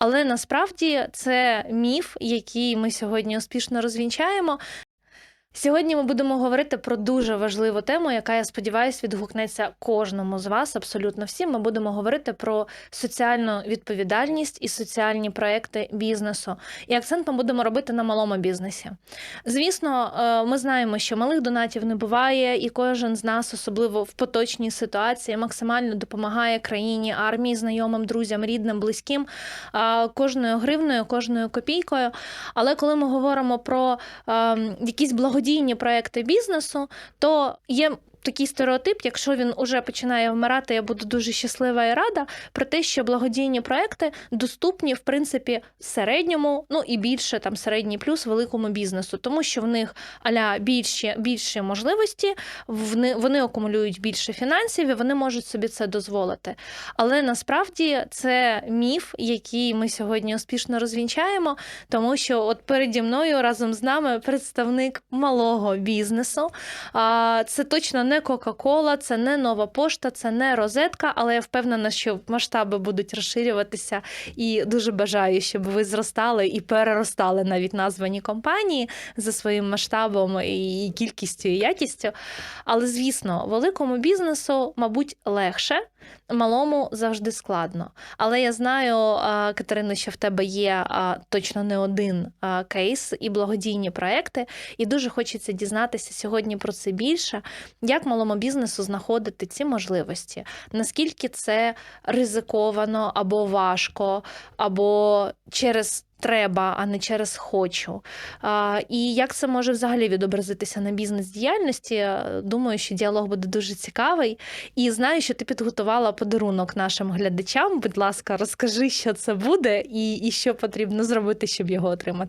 Але насправді це міф, який ми сьогодні успішно розвінчаємо. Сьогодні ми будемо говорити про дуже важливу тему, яка, я сподіваюся, відгукнеться кожному з вас, абсолютно всім. Ми будемо говорити про соціальну відповідальність і соціальні проекти бізнесу. І акцент ми будемо робити на малому бізнесі. Звісно, е, ми знаємо, що малих донатів не буває, і кожен з нас, особливо в поточній ситуації, максимально допомагає країні, армії, знайомим, друзям, рідним, близьким, кожною гривною, кожною копійкою. Але коли ми говоримо про е, якісь благодійні проекти бізнесу, то є. Такий стереотип, якщо він уже починає вмирати, я буду дуже щаслива і рада про те, що благодійні проекти доступні в принципі середньому, ну і більше там середній плюс великому бізнесу, тому що в них аля більші більші можливості, вони, акумулюють більше фінансів і вони можуть собі це дозволити. Але насправді це міф, який ми сьогодні успішно розвінчаємо, тому що от переді мною разом з нами представник малого бізнесу. А, Це точно не Кока-Кола, це не нова пошта, це не розетка, але я впевнена, що масштаби будуть розширюватися і дуже бажаю, щоб ви зростали і переростали навіть названі компанії за своїм масштабом і кількістю і якістю. Але звісно, великому бізнесу, мабуть, легше. Малому завжди складно. Але я знаю, а, Катерино, що в тебе є точно не один кейс і благодійні проекти, і дуже хочеться дізнатися сьогодні про це більше. Як малому бізнесу знаходити ці можливості? Наскільки це ризиковано або важко, або через треба, а не через хочу. І як це може взагалі відобразитися на бізнес-діяльності? Думаю, що діалог буде дуже цікавий. І знаю, що ти підготувала подарунок нашим глядачам. Будь ласка, розкажи, що це буде, і, і що потрібно зробити, щоб його отримати.